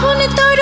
এখন তোর